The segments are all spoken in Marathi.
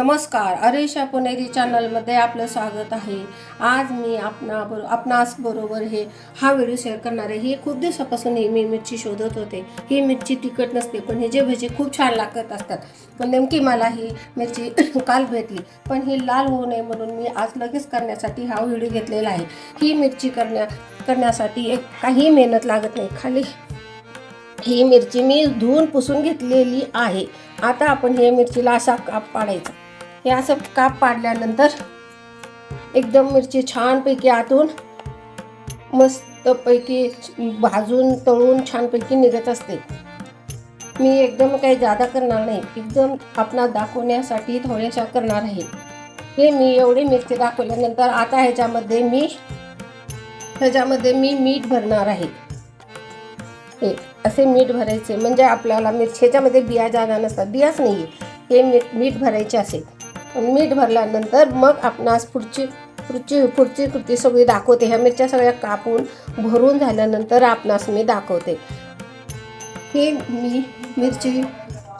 नमस्कार अरेशा पुणेरी चॅनलमध्ये आपलं स्वागत आहे. आज मी आपणा बरो आपणास बरोबर हे हा व्हिडिओ शेअर करणार आहे. ही खूप दिवसापासून ही मी मिरची शोधत होते. ही मिरची तिखट नसते पण हे जे भजी खूप छान लागत असतात. पण नेमकी मला ही मिरची काल भेटली. पण ही लाल होऊ नये म्हणून मी आज लगेच करण्यासाठी हा व्हिडिओ घेतलेला आहे. ही मिरची करण्या करण्यासाठी एक काही मेहनत लागत नाही. खाली ही मिरची मी धुवून पुसून घेतलेली आहे. आता आपण हे मिरचीला असा काप पाडायचा. हे असं काप पाडल्यानंतर एकदम मिरची छानपैकी आतून मस्तपैकी भाजून तळून छानपैकी निघत असते. मी एकदम काही जादा करणार नाही. एकदम आपणा दाखवण्यासाठी थोड्याशा करणार आहे. हे मी एवढी मिरची दाखवल्यानंतर आता ह्याच्यामध्ये मी ह्याच्यामध्ये मी मीठ भरणार आहे. हे असे मीठ भरायचे. म्हणजे आपल्याला मिरची ह्याच्यामध्ये बिया जादा नसतात. बियाच नाही आहे हे मीठ मीठ भरायचे असेल. मीठ भरल्यानंतर मग आपणास पुढची पुढची पुढची कृती सगळी दाखवते. ह्या मिरच्या सगळ्या कापून भरून झाल्यानंतर आपणास मी दाखवते. हे मी मिरची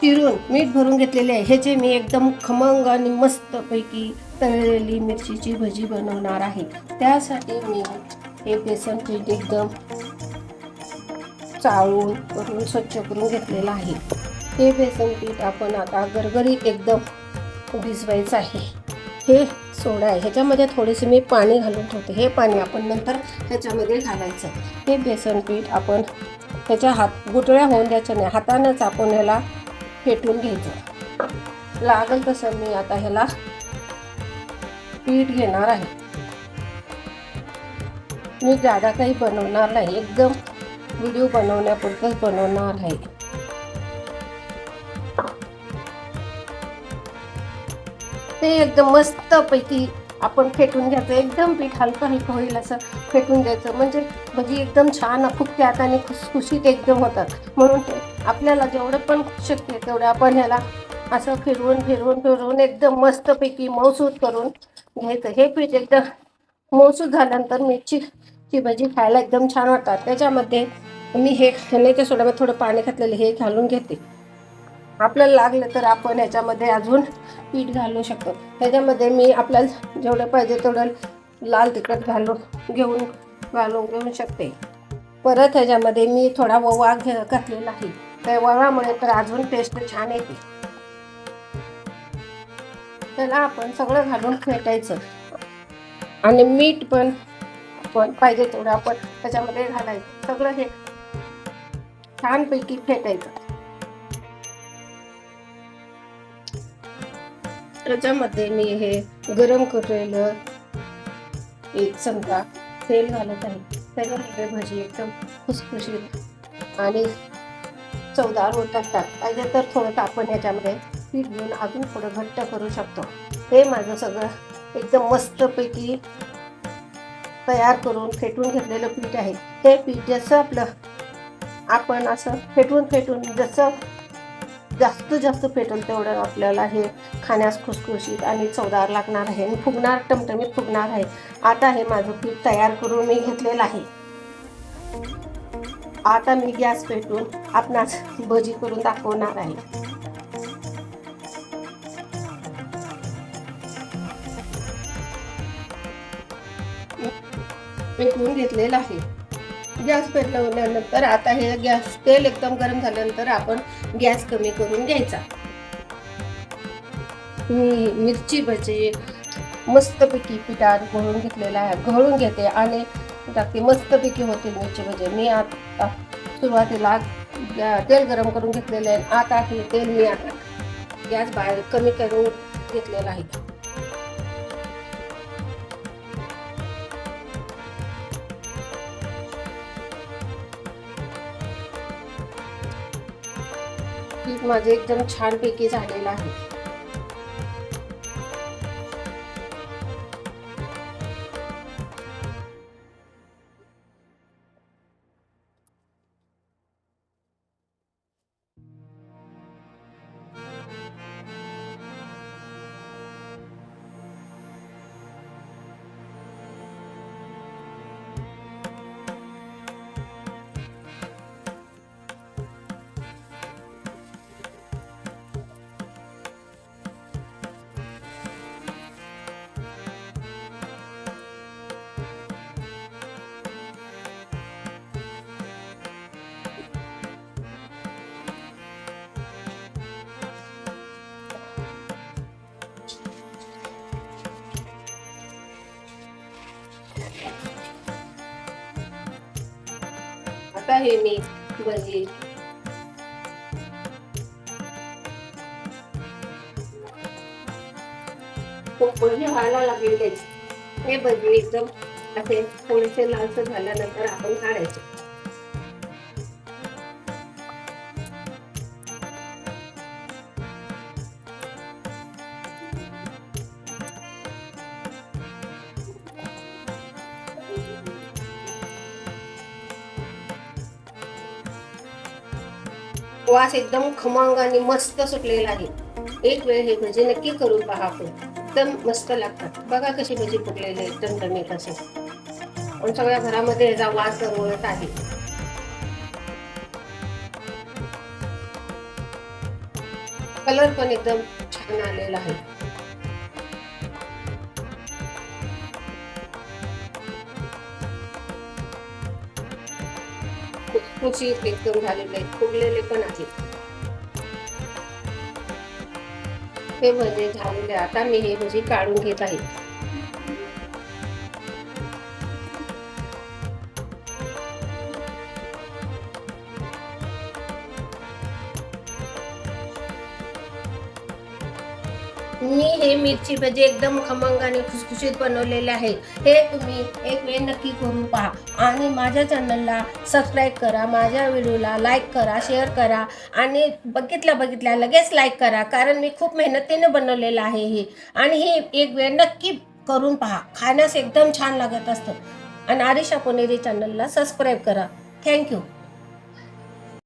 चिरून मीठ भरून घेतलेले आहे. ह्याचे मी एकदम खमंग आणि मस्तपैकी तळलेली मिरचीची भजी बनवणार आहे. त्यासाठी मी हे बेसन पीठ एकदम चाळून करून स्वच्छ करून घेतलेलं आहे. हे बेसन पीठ आपण आता गरगरीत एकदम भिजवायचं आहे. हे सोडा आहे. ह्याच्यामध्ये थोडेसे मी पाणी घालून ठेवते. हे पाणी आपण नंतर ह्याच्यामध्ये घालायचं. हे बेसन पीठ आपण ह्याच्या हात गुटळ्या होऊन द्यायच्या नाही. हातानंच आपण ह्याला फेटून घ्यायचं. लागेल तसं मी आता ह्याला पीठ घेणार आहे. मी जादा काही बनवणार नाही. एकदम व्हिडिओ बनवण्यापुरतंच बनवणार आहे. ते एकदम मस्तपैकी आपण फेटून घ्यायचं. एकदम पीठ हलकं हलकं होईल असं फेटून द्यायचं. म्हणजे भजी एकदम छान खूप आणि खुसखुशीत एकदम होतात. म्हणून ते आपल्याला जेवढं पण शक्य तेवढं आपण ह्याला असं फिरवून फिरवून फिरवून एकदम मस्तपैकी मौसूद करून घ्यायचं. हे पीठ एकदम मौसूद झाल्यानंतर मिरची ची भजी खायला एकदम छान वाटतात. त्याच्यामध्ये मी हे सोडा सोड्यामध्ये थोडं पाणी घातलेलं हे घालून घेते. आपल्याला लागलं तर आपण ह्याच्यामध्ये अजून पीठ घालू शकतो. ह्याच्यामध्ये मी आपल्याला जेवढं पाहिजे तेवढं लाल तिखट घालून घेऊन घालून घेऊ शकते. परत ह्याच्यामध्ये मी थोडा ओवा घे घातलेला आहे. त्या ववामुळे तर अजून टेस्ट छान येते. त्याला आपण सगळं घालून फेटायचं. आणि मीठ पण आपण पाहिजे तेवढं आपण त्याच्यामध्ये घालायचं. सगळं हे छानपैकी फेटायचं. त्याच्यामध्ये मी हे गरम केलेलं एक चमचा तेल घालत आहे. त्याच्यामध्ये भजी एकदम खुसखुशीत आणि चवदार होत असतात. पाहिजे तर थोडं आपण याच्यामध्ये पीठ घेऊन अजून थोडं घट्ट करू शकतो. हे माझं सगळं एकदम मस्तपैकी तयार करून फेटून घेतलेलं पीठ आहे. हे पीठ जसं आपलं आपण असं फेटून फेटून जसं जास्त जास्त पेटेल तेवढं आपल्याला हे खाण्यास खुसखुशीत आणि चवदार लागणार आहे. आणि फुगणार टमटमीत फुगणार आहे. आता हे माझं पीठ तयार करून मी घेतलेलं आहे. आता मी गॅस पेटून आपणास भजी करून दाखवणार आहे. पेटवून घेतलेलं आहे. गॅस पेटवल्यानंतर आता हे गॅस तेल एकदम गरम झाल्यानंतर आपण गॅस कमी करून घ्यायचा. मी मिरची भजी मस्तपैकी पिठात घोळून घेतलेला आहे. घोळून घेते आणि टाकते. मस्तपैकी होते मिरची भजी. मी आता सुरुवातीला तेल गरम करून घेतलेलं आहे. आता हे तेल मी आता गॅस बाहेर कमी करून घेतलेला आहे. माझे एकदम छानपैकी झालेलं आहे. आता हे मी भजी खूप भजी व्हायला लागलेलेच हे भजी एकदम असे थोडेसे लालसर झाल्यानंतर आपण काढायचे. वास एकदम खमंग आणि मस्त सुटलेला आहे. एक वेळ हे भजी नक्की करून पहा आपण. एकदम मस्त लागतात. बघा कशी भजी फुटलेली एकदम कमी असे पण सगळ्या घरामध्ये याचा वास दरवळत आहे. कलर पण एकदम छान आलेला आहे. खुसखुशीत एकदम झालेले आहेत फुगलेले पण आहेत हे म्हणजे भजे झालेले आता मी हे भजी काढून घेत आहे. मी हे मिरची भजी एकदम खमंग आणि खुसखुशीत बनवलेले आहे. हे तुम्ही एक वेळ नक्की करून पहा. आणि माझ्या चॅनलला सबस्क्राईब करा माझ्या व्हिडिओला लाईक करा शेअर करा आणि बघितल्या बघितल्या लगेच लाईक करा कारण मी खूप मेहनतीने बनवलेलं आहे हे. आणि हे एक वेळ नक्की करून पहा. खाण्यास एकदम छान लागत असतं. आणि आरिशा पुणेरी चॅनलला सबस्क्राईब करा. थँक्यू